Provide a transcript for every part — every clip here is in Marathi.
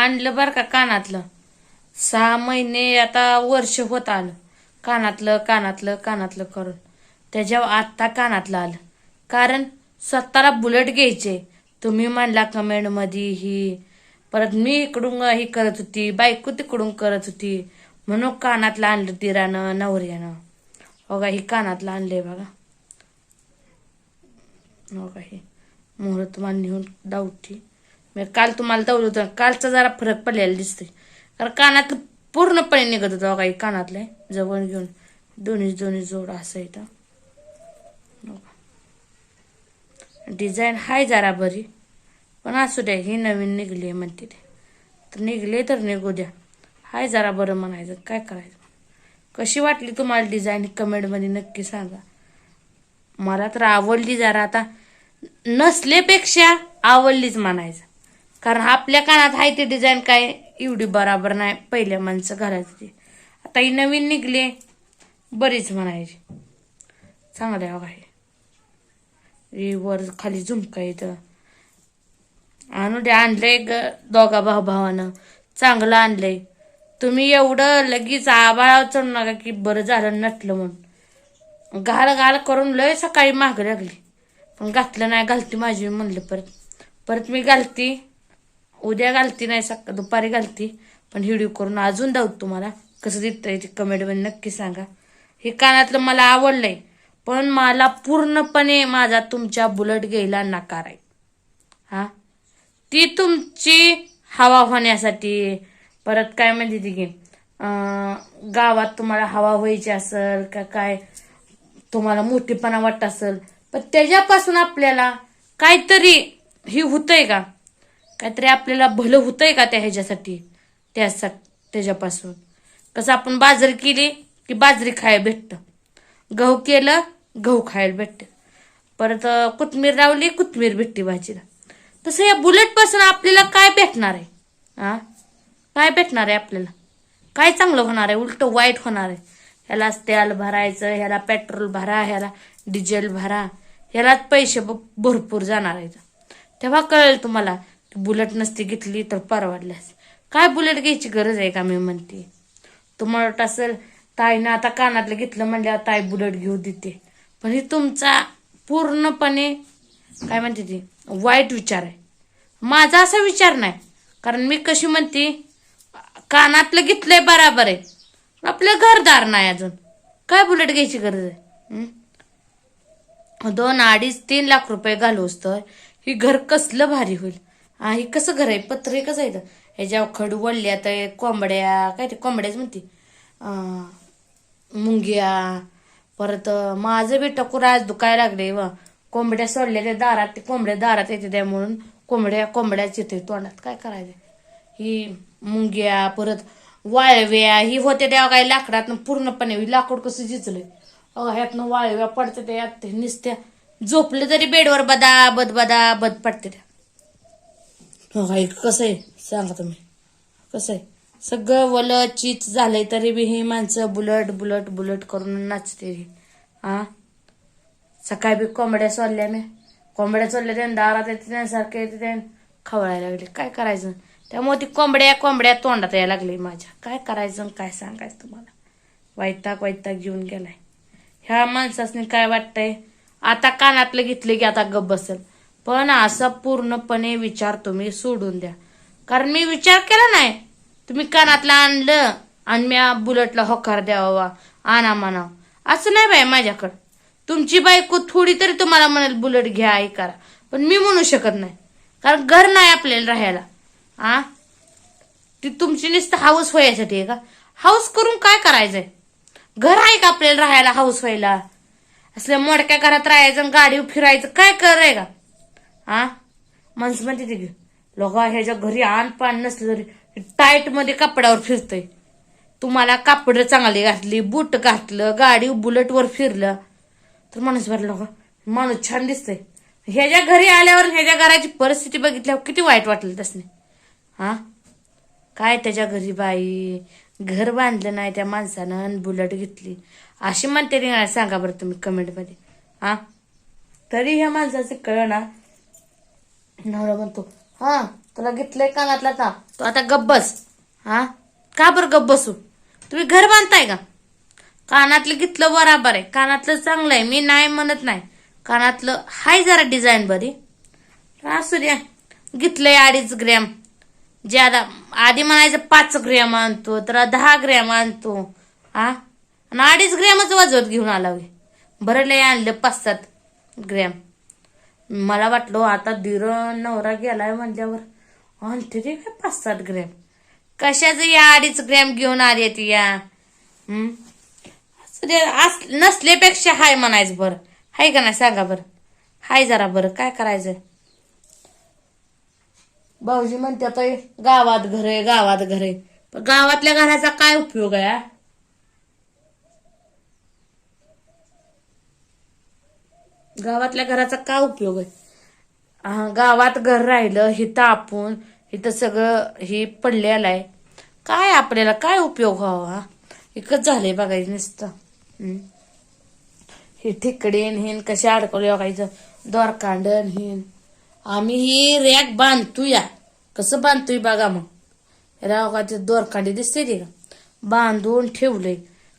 आणलं बरं का कानातलं. सहा महिने आता वर्ष होत आलं. कानातलं कानातलं कानातलं करून. त्याच्यावर आत्ता कानातलं आलं. कारण स्वतःला बुलेट घ्यायचे. तुम्ही म्हणला कमेंटमध्ये ही. परत मी इकडून ही करत होती बायको तिकडून करत होती. म्हणून कानातलं आणलं दिरानं नवऱ्यानं. बघा ही कानातलं आणले बघा. बघा हे मोहर तुम्हाला नेऊन ठीक मी काल तुम्हाला तवलं होतं. कालचा जरा फरक पडलेला दिसतोय. कारण कानातलं पूर्णपणे निघत होतं काही कानातले. जवळ घेऊन. दोन्ही दोन्ही जोड असं इथं. डिझाईन हाय जरा बरी. पण असू द्या ही नवीन निघली आहे म्हणते ते. तर निघले तर निघू द्या. हाय जरा बरं म्हणायचं. काय करायचं? कशी वाटली तुम्हाला डिझाईन? कमेंटमध्ये नक्की सांगा. मला तर आवडली जरा. आता नसलेपेक्षा आवडलीच म्हणायचं. कारण आपल्या कानात आहे ते डिझाईन काय? एवढी बराबर नाही. पहिल्या माणसं घालायचं आता ही नवीन निघले. बरीच म्हणायची. चांगलं आहे हो बघा वर खाली झुमका येतं. आणू द्या आणलंय ग दोघा भाऊ भावानं. चांगलं आणलंय. तुम्ही एवढं लगेच आबाळा चढू नका की बरं झालं नटलं म्हणून. घाल घाल करून लय सकाळी माग लागली. पण घातलं नाही घालती माझी म्हणलं परत. परत मी घालती. उद्या घालती नाही सकाळ दुपारी घालती. पण व्हिडिओ करून अजून दाऊ तुम्हाला. कसं दिसतंय ते कमेंटमध्ये नक्की सांगा. हे कानातलं मला आवडलंय पण मला पूर्णपणे माझा तुमच्या बुलेट घ्यायला नकार आहे. हा? ती तुमची हवा होण्यासाठी. परत काय म्हणते ती की गावात तुम्हाला हवा व्हायची असेल का काय तुम्हाला मोठेपणा वाटत असेल पण त्याच्यापासून आपल्याला काहीतरी ही होतंय का? काहीतरी आपल्याला भलं होतंय का त्या ह्याच्यासाठी? त्यासा त्याच्यापासून. कसं आपण बाजरी केली की बाजरी खायला भेटतं. गहू केलं गहू खायला भेटतं. परत कोथमीर लावली कोथमीर भेटते भाजीला. तसं या बुलेटपासून आपल्याला काय भेटणार आहे? हां काय भेटणार आहे आपल्याला? काय चांगलं होणार आहे? उलट वाईट होणार आहे. ह्याला तेल भरायचं ह्याला पेट्रोल भरा ह्याला डिझेल भरा ह्यालाच पैसे ब- भरपूर जाणार आहेत. तेव्हा कळेल तुम्हाला बुलेट नसती घेतली तर परवडल्यास काय बुलेट घ्यायची गरज आहे का? मी म्हणते. तुम्हाला वाटत असेल ताईनं आता कानातलं घेतलं म्हणल्यावर ताई बुलेट घेऊ देते. पण हे तुमचा पूर्णपणे काय म्हणते ती वाईट विचार आहे. माझा असा विचार नाही. कारण मी कशी म्हणते कानातलं घेतलंय बराबर आहे. आपलं घरदार नाही अजून. काय बुलेट घ्यायची गरज आहे? दोन अडीच तीन लाख रुपये घालूस तर ही घर कसलं भारी होईल? हा कसं घर आहे? पत्रे कसं आहे इथं? ह्याच्यावर खडू वडल्या तर कोंबड्या काय ते कोंबड्याच म्हणते. मुंग्या परत माझं बी टकूर आज दुखायला लागले व. कोंबड्या सोडल्या त्या दारात ते कोंबड्या दारात येते त्या म्हणून कोंबड्या कोंबड्याच येते तोंडात. काय करायचं ही मुंग्या परत वाळव्या ही होते त्या काय लाकडात पूर्णपणे. लाकूड कसं झिजलंय? अगं ह्यातनं वाळव्या पडते त्या यात ते झोपले तरी बेडवर बदा बद बदा बद पडते त्या. हो अगं, कसं आहे? सांगा तुम्ही. कसं आहे? सगळं वल चीच झालंय तरी बी ही माणसं बुलट बुलट बुलट करून नाचते हा. सकाळी बी कोंबड्या सोडल्या मी. कोंबड्या सोडल्या त्याने दारात येते त्यासारखे येते त्याने खवळायला लागले. काय करायचं? त्यामुळे ती कोंबड्या कोंबड्या तोंडात यायला लागली माझ्या. काय करायचं काय सांगायचं तुम्हाला? वैताग वैताग घेऊन गेलाय. ह्या माणसासनी काय वाटतंय? आता कानातलं घेतले की आता गप बसेल. पण असा पूर्णपणे विचार तुम्ही सोडून द्या. कारण मी विचार केला नाही. तुम्ही कानातलं आणलं आणि मी बुलेटला होकार द्यावा आणा म्हणा असं नाही बाय माझ्याकडं. तुमची बायको थोडी तरी तुम्हाला म्हणाल बुलेट घ्या हे करा. पण मी म्हणू शकत नाही. कारण घर नाही आपल्याला राहायला. आ? ती तुमची नुसतं हाऊस व्हायसाठी आहे का? हाऊस करून काय करायचंय? घर आहे का आपल्याला राहायला हाऊस व्हायला? असल्या मोडक्या घरात राहायचं आणि गाडी फिरायचं काय कराय का हा माणसं म्हणते ते लोक ह्याच्या घरी आण पान नसलं तरी टाईटमध्ये कापडावर फिरतय. तुम्हाला कापड चांगली घातली बूट घातलं गाडी बुलेटवर फिरलं. तर माणूस भरला का माणूस छान दिसतंय. ह्याच्या घरी आल्यावर ह्याच्या घराची परिस्थिती बघितल्यावर किती वाईट वाटलं त्यासने हा काय त्याच्या घरी बाई? घर बांधलं नाही त्या माणसानं आणि बुलेट घेतली. अशी म्हणते सांगा बरं तुम्ही कमेंटमध्ये हा तरी ह्या माणसाचं कळ ना नवरा म्हणतो हा तुला घेतलंय कानातला ताप तू आता गब्बस बस. हा? का बरं गप्प बसू? तुम्ही घर बांधताय का? कानातलं घेतलं बराबर आहे. कानातलं चांगलं आहे. मी नाही म्हणत नाही. कानातलं हाय जरा डिझाईन बरी असू द्या. घेतलंय अडीच ग्रॅम. ज्यादा आधी म्हणायचं पाच ग्रॅम आणतो तर दहा ग्रॅम आणतो. हा? आणि अडीच ग्रॅमच वाजवत घेऊन आला होय. बरं लय आणलं पाच सात ग्रॅम. मला वाटलं आता दीर नवरा गेलाय म्हणल्यावर आणते ते काय पाच सात ग्रॅम? कशाचं या अडीच ग्रॅम घेऊन आले ती या? अस- नसल्यापेक्षा हाय म्हणायचं बरं. हाय का नाही सांगा बरं. हाय जरा बरं काय करायचं? भाऊजी म्हणतात गावात घर आहे गावात घर आहे. गावातल्या घराचा काय उपयोग आहे गावातल्या घराचा काय उपयोग आहे? गावात घर राहिलं हिथं आपण इथं सगळं हे पडलेलं आहे. काय आपल्याला काय उपयोग व्हावा? एकच झालंय बघायचं नुसतं. हे ठिकडेन हिन कसे अडकवले बघायचं दोरकांडन हिन. आम्ही ही रॅक बांधतो या कसं बांधतोय बघा मग? रावगाचे दोरकांडी दिसते ती का? बांधून ठेवलंय.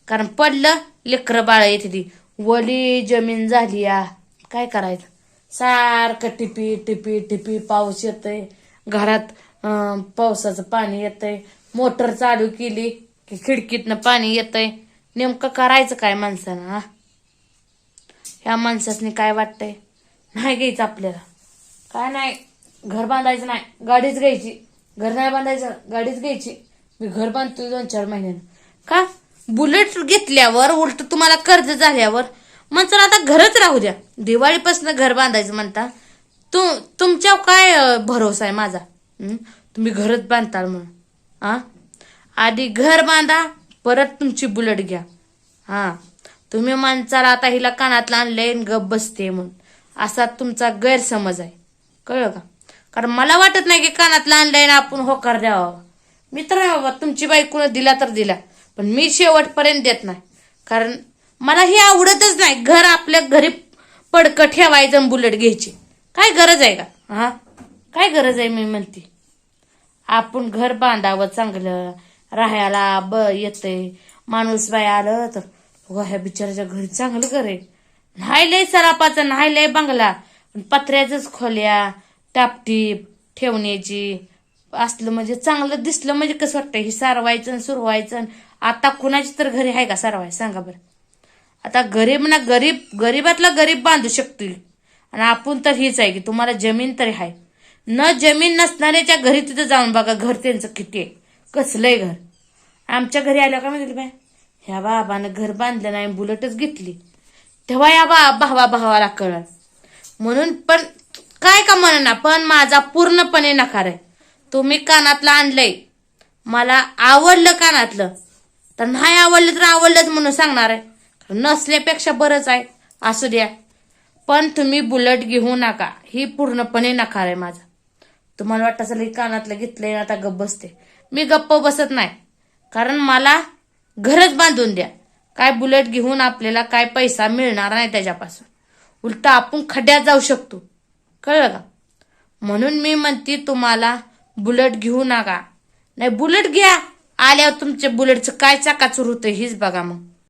कारण पडलं लेकरं बाळ येते ती वली जमीन झाली या. काय करायचं? सारखं टिपी टिपी टिपी पाऊस येतय. घरात पावसाचं पाणी येतंय. मोटर चालू केली की खिडकीतनं पाणी येतंय. नेमकं करायचं काय माणसानं हा? ह्या माणसासनी काय वाटतंय? नाही घ्यायचं आपल्याला. काय नाही घर बांधायचं नाही. गाडीच घ्यायची. घर नाही बांधायचं गाडीच घ्यायची. मी घर बांधतोय दोन चार महिन्यानं. का? बुलेट घेतल्यावर उलट तुम्हाला कर्ज झाल्यावर मग आता घरच राहू द्या. दिवाळीपासून घर बांधायचं म्हणता. तू तुमच्यावर काय भरोसा आहे माझा? तुम्ही घरच बांधताल म्हणून. हा आधी घर बांधा परत तुमची बुलेट घ्या. हा? तुम्ही माणसाला आता हिला कानातला आणलंय आणि गप बसते म्हणून. असा तुमचा गैरसमज आहे. कळलं का? कारण मला वाटत नाही की कानातला आणलंय ना आपण होकार द्यावा. मी तर नाही बाबा तुमची बायकोनं दिला तर दिला. पण मी शेवटपर्यंत देत नाही. कारण मला हे आवडतच नाही. घर आपल्या घरी पडकं ठेवायचं आणि बुलेट घ्यायची. काय गरज आहे का? हा? काय गरज आहे मी म्हणते. आपण घर बांधावं चांगलं. राहायला ब येतंय. माणूस बाय आलं तर ह्या बिचाराच्या घरी चांगलं घर आहे. नाही लय सरापाचं नाही बंगला. पण पत्र्याचंच खोल्या टापटीप ठेवण्याची. असलं म्हणजे चांगलं दिसलं म्हणजे कसं वाटतं हे सारवायचं आणि सुरवायचं आणि आता कुणाची तर घरी आहे का सारवाय? सांगा बरं. आता गरीब ना गरीब गरीबातला गरीब बांधू शकतील. आणि आपण तर हीच आहे की तुम्हाला जमीन तरी आहे. न जमीन नसणाऱ्याच्या घरी तिथं जाऊन बघा घर त्यांचं किती आहे. कसलंय घर? आमच्या घरी आल्या का माहिती बाय ह्या बाबानं घर बांधलं नाही बुलेटच घेतली. तेव्हा या बा भावा भावाला कळलं. म्हणून पण काय का म्हणा पण माझा पूर्णपणे नकार आहे. तुम्ही कानातलं आणलंय. मला आवडलं कानातलं. तर नाही आवडलं तर आवडलंच म्हणून सांगणार आहे. नसल्यापेक्षा बरंच आहे. असू द्या. पण तुम्ही बुलेट घेऊ नका. ही पूर्णपणे नकार आहे माझा. तुम्हाला वाटत असेल हे कानातलं घेतलंय आता गप्प बसते. मी गप्प बसत नाही. कारण मला घरच बांधून द्या. काय बुलेट घेऊन आपल्याला काय पैसा मिळणार नाही त्याच्यापासून. उलट आपण खड्यात जाऊ शकतो. कळलं का? म्हणून मी म्हणते तुम्हाला बुलेट घेऊ नका. नाही बुलेट घ्या. आल्यावर तुमच्या बुलेटचं काय चाकाचूर होतं हीच बघा मग.